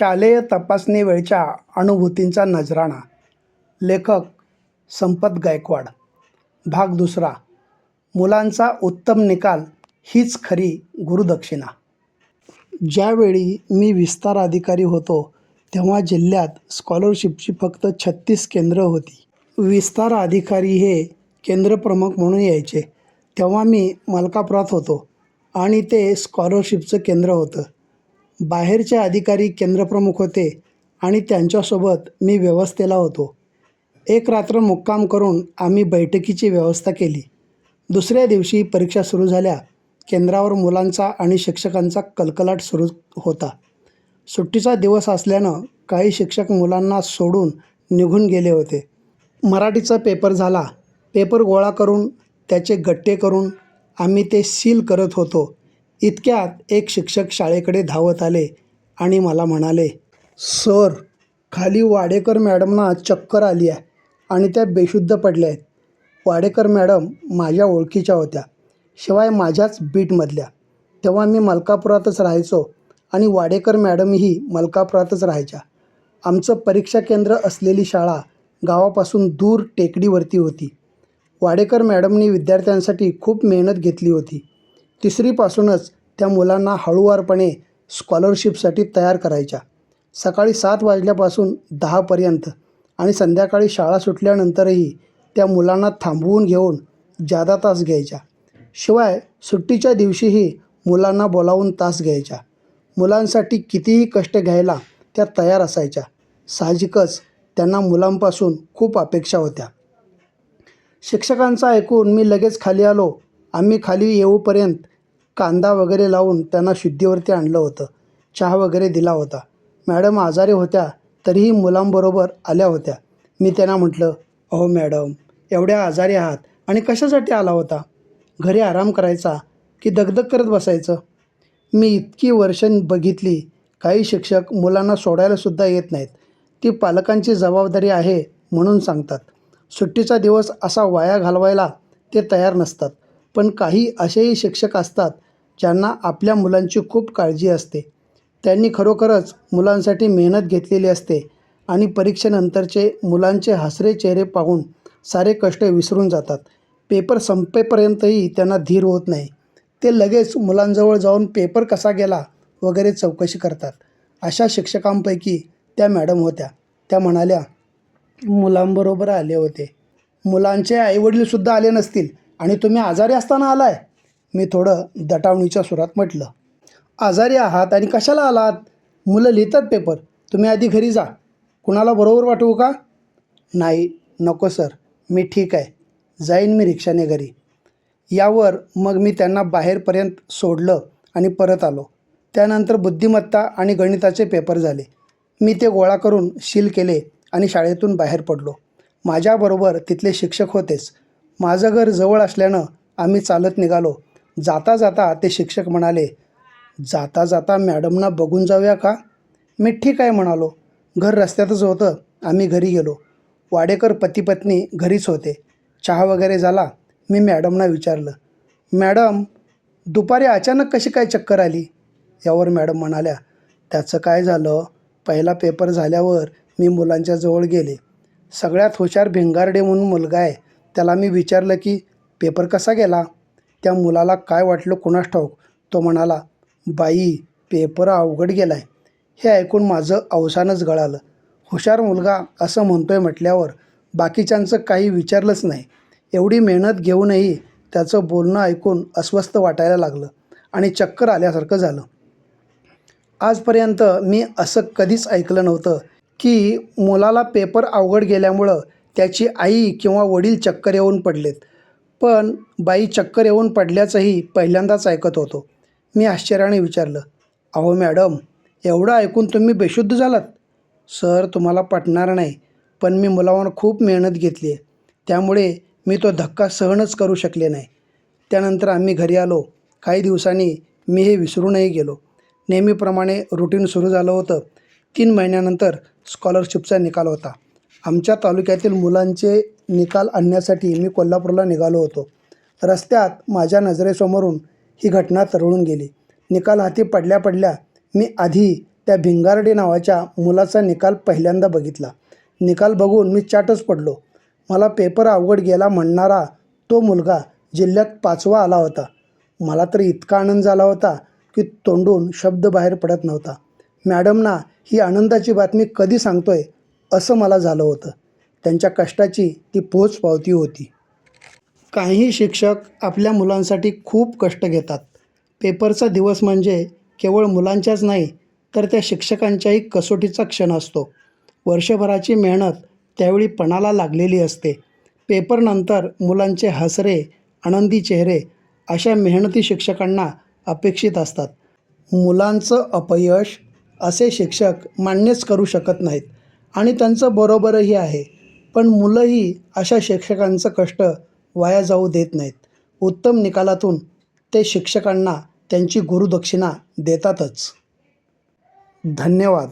शालेय तपासणी वेळच्या अनुभूतींचा नजराणा. लेखक संपत गायकवाड. भाग दुसरा मुलांचा उत्तम निकाल हीच खरी गुरुदक्षिणा. ज्यावेळी मी विस्तार अधिकारी होतो तेव्हा जिल्ह्यात स्कॉलरशिपची फक्त छत्तीस केंद्र होती. विस्तार अधिकारी हे केंद्रप्रमुख म्हणून यायचे. तेव्हा मी मलकापुरात होतो आणि ते स्कॉलरशिपचं केंद्र होतं. बाहेरचे अधिकारी केंद्रप्रमुख होते आणि त्यांच्यासोबत मी व्यवस्थेला होतो. एक रात्र मुक्काम करून आम्ही बैठकीची व्यवस्था केली. दुसऱ्या दिवशी परीक्षा सुरू झाल्या. केंद्रावर मुलांचा आणि शिक्षकांचा कलकलाट सुरू होता. सुट्टीचा दिवस असल्यानं काही शिक्षक मुलांना सोडून निघून गेले होते. मराठीचा पेपर झाला. पेपर गोळा करून त्याचे गट्टे करून आम्ही ते सील करत होतो. इतक्यात एक शिक्षक शाळेकडे धावत आले आणि मला म्हणाले सर खाली वाडेकर मॅडमना चक्कर आली आहे आणि त्या बेशुद्ध पडल्या आहेत. वाडेकर मॅडम माझ्या ओळखीच्या होत्या. शिवाय माझ्याच बीटमधल्या. तेव्हा मी मलकापुरातच राहायचो आणि वाडेकर मॅडमही मलकापुरातच राहायच्या. आमचं परीक्षा केंद्र असलेली शाळा गावापासून दूर टेकडीवरती होती. वाडेकर मॅडमनी विद्यार्थ्यांसाठी खूप मेहनत घेतली होती. तिसरीपासूनच त्या मुलांना हळूवारपणे स्कॉलरशिपसाठी तयार करायच्या. सकाळी सात वाजल्यापासून दहापर्यंत आणि संध्याकाळी शाळा सुटल्यानंतरही त्या मुलांना थांबवून घेऊन जादा तास घ्यायच्या. शिवाय सुट्टीच्या दिवशीही मुलांना बोलावून तास घ्यायच्या. मुलांसाठी कितीही कष्ट घ्यायला त्या तयार असायच्या. साहजिकच त्यांना मुलांपासून खूप अपेक्षा होत्या. शिक्षकांचा ऐकून मी लगेच खाली आलो आम्ही खाली येऊपर्यंत कांदा वगैरे लावून त्यांना शुद्धीवरती आणलं होतं. चहा वगैरे दिला होता. मॅडम आजारी होत्या तरीही मुलांबरोबर आल्या होत्या. मी त्यांना म्हटलं अहो मॅडम एवढ्या आजारी आहात आणि कशासाठी आला होता? घरी आराम करायचा की दगदग करत बसायचं? मी इतकी वर्षं बघितली काही शिक्षक मुलांना सोडायलासुद्धा येत नाहीत. ती पालकांची जबाबदारी आहे म्हणून सांगतात. सुट्टीचा दिवस असा वाया घालवायला ते तयार नसतात. पण काही असेही शिक्षक असतात ज्यांना आपल्या मुलांची खूप काळजी असते. त्यांनी खरोखरच मुलांसाठी मेहनत घेतलेली असते आणि परीक्षेनंतरचे मुलांचे हसरे चेहरे पाहून सारे कष्ट विसरून जातात. पेपर संपेपर्यंतही त्यांना धीर होत नाही. ते लगेच मुलांजवळ जाऊन पेपर कसा गेला वगैरे चौकशी करतात. अशा शिक्षकांपैकी त्या मॅडम होत्या. त्या म्हणाल्या मुलांबरोबर आले होते. मुलांचे आईवडीलसुद्धा आले नसतील. आणि तुम्ही आजारी असताना आलाय. मी थोडं दटावणीच्या सुरात म्हटलं. आजारी आहात आणि कशाला आलात? मुलं लिहितात पेपर तुम्ही आधी घरी जा. कुणाला बरोबर वाटवू का? नाही नको सर. मी ठीक आहे. जाईन मी रिक्षाने घरी. यावर मग मी त्यांना बाहेरपर्यंत सोडलं आणि परत आलो. त्यानंतर बुद्धिमत्ता आणि गणिताचे पेपर झाले. मी ते गोळा करून शील केले आणि शाळेतून बाहेर पडलो. माझ्याबरोबर तिथले शिक्षक होतेच. माझं घर जवळ असल्यानं आम्ही चालत निघालो. जाता जाता ते शिक्षक म्हणाले जाता जाता मॅडमना बघून जाऊया का? मी ठीक आहे म्हणालो. घर रस्त्यातच होतं. आम्ही घरी गेलो. वाडेकर पती पत्नी घरीच होते. चहा वगैरे झाला. मी मॅडमना विचारलं. मॅडम दुपारी अचानक कशी काय चक्कर आली? यावर मॅडम म्हणाल्या त्याचं काय झालं? पहिला पेपर झाल्यावर मी मुलांच्या जवळ गेले. सगळ्यात हुशार भिंगारडे म्हणून मुलगा आहे. त्याला मी विचारलं की पेपर कसा गेला? त्या मुलाला काय वाटलं कुणास ठाऊक? तो म्हणाला बाई पेपर अवघड गेला आहे हे ऐकून माझं अवसानच गळालं. हुशार मुलगा असं म्हणतोय म्हटल्यावर बाकीच्यांचं काही विचारलंच नाही. एवढी मेहनत घेऊनही त्याचं बोलणं ऐकून अस्वस्थ वाटायला लागलं आणि चक्कर आल्यासारखं झालं. आजपर्यंत मी असं कधीच ऐकलं नव्हतं की मुलाला पेपर अवघड गेल्यामुळं त्याची आई किंवा वडील चक्कर येऊन पडलेत. पण बाई चक्कर येऊन पडल्याचंही पहिल्यांदाच ऐकत होतो. मी आश्चर्याने विचारलं अहो मॅडम एवढं ऐकून तुम्ही बेशुद्ध झालात? सर तुम्हाला पटणार नाही पण मी मुलावर खूप मेहनत घेतली आहे. त्यामुळे मी तो धक्का सहनच करू शकले नाही. त्यानंतर आम्ही घरी आलो. काही दिवसांनी मी हे विसरूनही गेलो. नेहमीप्रमाणे रुटीन सुरू झालं होतं. तीन महिन्यानंतर स्कॉलरशिपचा निकाल होता. आमच्या तालुक्यातील मुलांचे निकाल आणण्यासाठी मी कोल्हापूरला निघालो होतो. रस्त्यात माझ्या नजरेसमोरून ही घटना तरळून गेली. निकाल हाती पडल्या पडल्या मी आधी त्या भिंगारडे नावाच्या मुलाचा निकाल पहिल्यांदा बघितला. निकाल बघून मी चाटच पडलो. मला पेपर अवघड गेला म्हणणारा तो मुलगा जिल्ह्यात पाचवा आला होता. मला तर इतका आनंद झाला होता की तोंडून शब्द बाहेर पडत नव्हता. मॅडमना ही आनंदाची बातमी कधी सांगतोय असं मला झालं होतं. त्यांच्या कष्टाची ती पोच पावती होती. काही शिक्षक आपल्या मुलांसाठी खूप कष्ट घेतात. पेपरचा दिवस म्हणजे केवळ मुलांच्याच नाही तर त्या शिक्षकांच्याही कसोटीचा क्षण असतो. वर्षभराची मेहनत त्यावेळी पणाला लागलेली असते. पेपरनंतर मुलांचे हसरे आनंदी चेहरे अशा मेहनती शिक्षकांना अपेक्षित असतात. मुलांचं अपयश असे शिक्षक मान्यच करू शकत नाहीत. आणि त्यांचं बरोबरही आहे. पण मुलंही अशा शिक्षकांचं कष्ट वाया जाऊ देत नाहीत. उत्तम निकालातून ते शिक्षकांना त्यांची गुरुदक्षिणा देतातच. धन्यवाद.